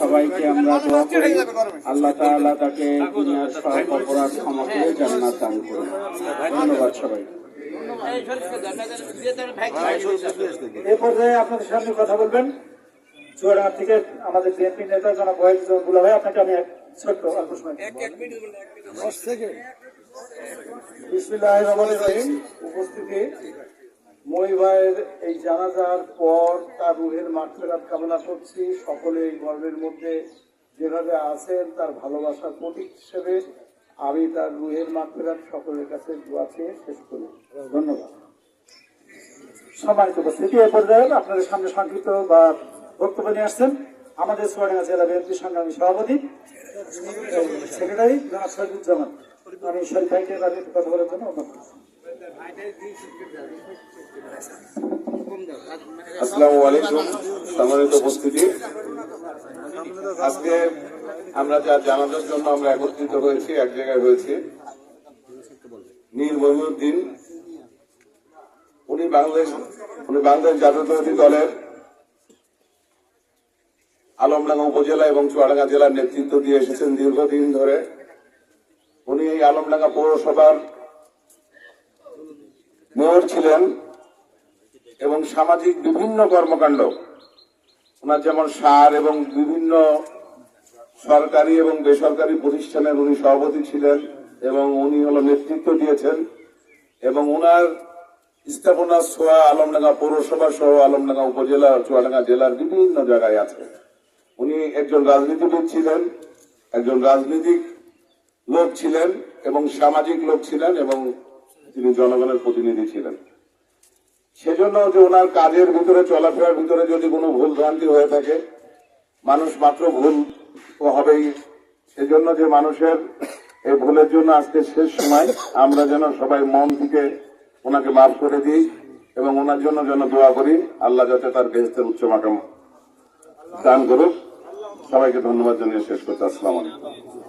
সবাইকে আমরা দোয়া করি। আল্লাহ তাআলা তাকে দুনিয়ার সব অপরাধ ক্ষমা করে জান্নাত দান করুন। ধন্যবাদ সবাই এই পর্যায়ে আপনাদের সামনে কথা বলবেন। চুয়াডাঙ্গা থেকে আমাদের বিএনপি নেতা জনাব ওয়াহিদ বুলা ভাই আপনাকে আমি এক ছোট্ট অল্প সময় রহিম। উপস্থিতি মই ভাইয়ের এই জানাজার পর তার রুহের মাঠফেরাত কামনা করছি। সকলে এই গর্বের মধ্যে যেভাবে আছেন, তার ভালোবাসার প্রতীক হিসেবে আমি তার রুহের মাঠফেরাত সকলের কাছে দোয়া চেয়ে শেষ করি। ধন্যবাদ। সম্মানিত উপস্থিতি, এ পর্যায়ে আপনাদের সামনে সংক্ষিপ্ত বা বক্তব্য নিয়ে আসছেন আমাদের সোয়াডাঙ্গা জেলা বিএনপি সংগ্রামী সভাপতি, সেক্রেটারি জনাব শহীদুজ্জামান। আমি শরীফ ভাইকে কথা বলার জন্য অনুরোধ। আজকে আমরা যার জানাজার জন্য আমরা একত্রিত হয়েছি, এক জায়গায় হয়েছি। উনি বাংলাদেশ উনি বাংলাদেশ জাতীয়তাবাদী দলের আলমডাঙ্গা উপজেলা এবং চুয়াডাঙ্গা জেলার নেতৃত্ব দিয়ে এসেছেন দীর্ঘদিন ধরে। উনি এই আলমডাঙ্গা পৌরসভার মেয়র ছিলেন এবং সামাজিক বিভিন্ন কর্মকাণ্ড, ওনার যেমন সার এবং বিভিন্ন সরকারি এবং বেসরকারি প্রতিষ্ঠানের উনি সভাপতি ছিলেন এবং উনি হলো নেতৃত্ব দিয়েছেন এবং ওনার স্থাপনা সোয়া আলমডাঙ্গা পৌরসভা সহ আলমডাঙ্গা উপজেলা, চুয়াডাঙ্গা জেলার বিভিন্ন জায়গায় আছে। উনি একজন রাজনীতিবিদ ছিলেন, একজন রাজনীতিক লোক ছিলেন এবং সামাজিক লোক ছিলেন এবং তিনি জনগণের প্রতিনিধি ছিলেন। সেজন্য যে ওনার কাজের ভিতরে, চলাফেরার ভিতরে যদি কোনো ভুল ভ্রান্তি হয়ে থাকে, মানুষ মাত্র ভুল তো হবেই। সেজন্য যে মানুষের এই ভুলের জন্য আজকে শেষ সময়, আমরা যেন সবাই মন থেকে ওনাকে মাফ করে দিই এবং ওনার জন্য যেন দোয়া করি। আল্লাহ যাতে তার বেহেস্তের উচ্চ মাকাম দান করুক। সবাইকে ধন্যবাদ জানিয়ে শেষ করতে আসসালাম আলাইকুম।